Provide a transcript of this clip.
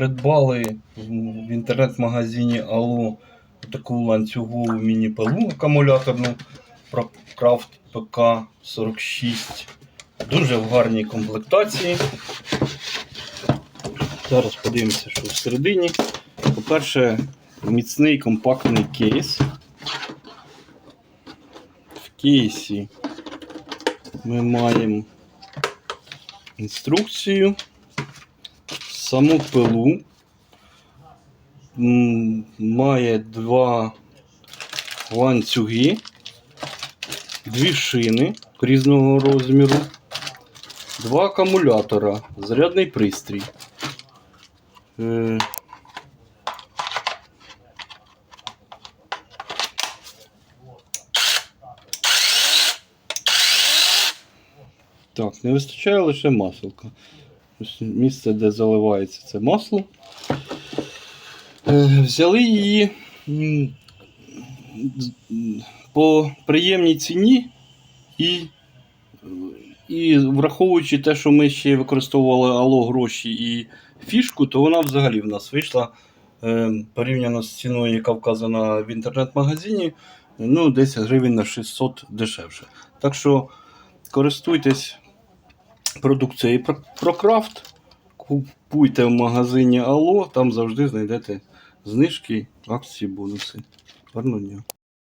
придбали в інтернет-магазині Алло таку ланцюгову міні-пилу акумуляторну Крафт ПК 46. Дуже в гарній комплектації. Зараз подивимося, що всередині. По-перше, міцний компактний кейс. В кейсі ми маємо інструкцію, саму пилу. Має два ланцюги, дві шини різного розміру, два акумулятора, зарядний пристрій. Е, Так, не вистачає лише маселка. Місце, де заливається це масло. Е, Взяли її по приємній ціні і, і враховуючи те, що ми ще використовували ало гроші і фішку, то вона взагалі в нас вийшла е, порівняно з ціною, яка вказана в інтернет-магазині, ну, десь гривень на 600 дешевше. Так що користуйтесь продукцією Про- крафт. купуйте в магазині Алло, там завжди знайдете знижки, акції, бонуси. Гарного дня.